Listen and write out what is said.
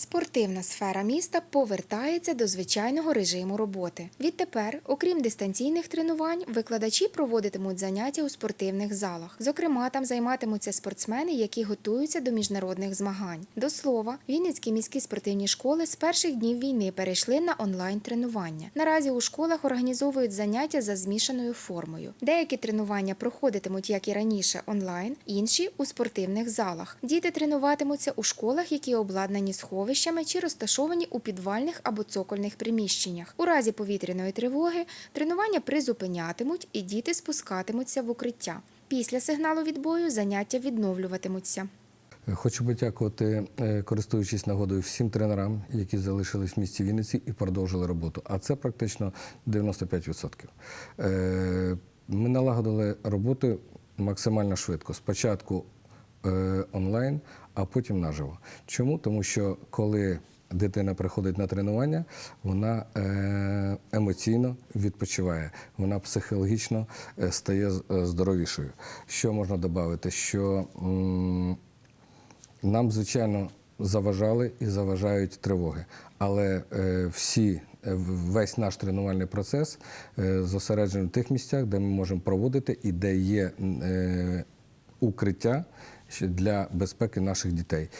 Спортивна сфера міста повертається до звичайного режиму роботи. Відтепер, окрім дистанційних тренувань, викладачі проводитимуть заняття у спортивних залах. Зокрема, там займатимуться спортсмени, які готуються до міжнародних змагань. До слова, Вінницькі міські спортивні школи з перших днів війни перейшли на онлайн тренування. Наразі у школах організовують заняття за змішаною формою. Деякі тренування проходитимуть, як і раніше, онлайн, інші у спортивних залах. Діти тренуватимуться у школах, які обладнані сховищами чи розташовані у підвальних або цокольних приміщеннях. У разі повітряної тривоги тренування призупинятимуть і діти спускатимуться в укриття. Після сигналу відбою заняття відновлюватимуться. Хочу подякувати, е, користуючись нагодою, всім тренерам, які залишились в місті Вінниці і продовжили роботу. А це практично 95%. Е, Ми налагодили роботу максимально швидко. Спочатку онлайн, а потім наживо. Чому? Тому що коли дитина приходить на тренування, вона е, емоційно відпочиває, вона психологічно е, стає е, здоровішою. Що можна додати? Що нам, звичайно, заважали і заважають тривоги, але е, всі, е, весь наш тренувальний процес е, зосереджений в тих місцях, де ми можемо проводити і де є е, укриття для безпеки наших дітей.